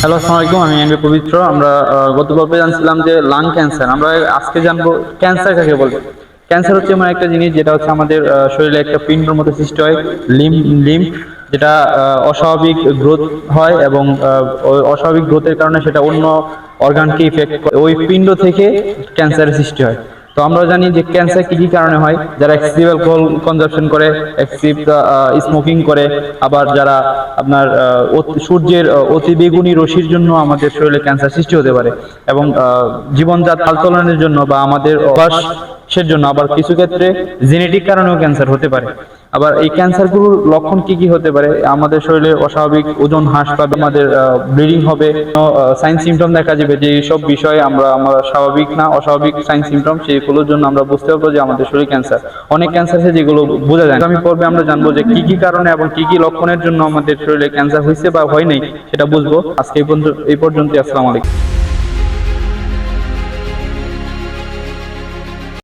Hello আসসালামু আলাইকুম আমি এমবি পবিত্র। আমরা গত পর্বে জানছিলাম যে লাং ক্যান্সার আমরা আজকে জানব ক্যান্সার কাকে বলে। ক্যান্সার হচ্ছে এমন একটা জিনিস যেটা হচ্ছে আমাদের শরীরে একটা পিণ্ডর মতো সৃষ্টি হয় লিম লিম যেটা অস্বাভাবিক গ্রোথ হয় এবং অস্বাভাবিক গ্রোথের কারণে সেটা অন্য অর্গানকে ইফেক্ট করে। ওই পিণ্ড থেকে ক্যান্সারের সৃষ্টি হয়। তো আমরা জানি যে ক্যান্সার কি কি কারণে হয়? যারা এক্সিভ অ্যালকোহল কনজাপশন করে এক্সিভ স্মোকিং করে, আবার যারা আপনার সূর্যের অতি বেগুনি রশির জন্য আমাদের শরীরে ক্যান্সার সৃষ্টি হতে পারে এবং জীবনযাত আলতোলনের জন্য বা আমাদের অভ্যাসের জন্য আবার কিছু ক্ষেত্রে জেনেটিক কারণেও ক্যান্সার হতে পারে। আবার এই ক্যান্সার ক্যান্সারগুলোর লক্ষণ কি কি হতে পারে? আমাদের শরীরে অস্বাভাবিক ওজন হ্রাস পাবে, আমাদের ব্লিডিং হবে সাইন সিমটম দেখা যাবে, যে সব বিষয়ে আমরা আমরা স্বাভাবিক না, অস্বাভাবিক সাইন সিমটম সেইগুলোর জন্য আমরা বুঝতে পারব যে আমাদের শরীর ক্যান্সার। অনেক ক্যান্সার আছে যেগুলো বোঝা যায়। আমি পর্বে আমরা জানব যে কি কি কারণে এবং কি কি লক্ষণের জন্য আমাদের শরীরে ক্যান্সার হয়েছে বা হয় নাই, সেটা বুঝব। আজকে এই পর্যন্ত এই পর্যন্ত আসসালামু আলাইকুম।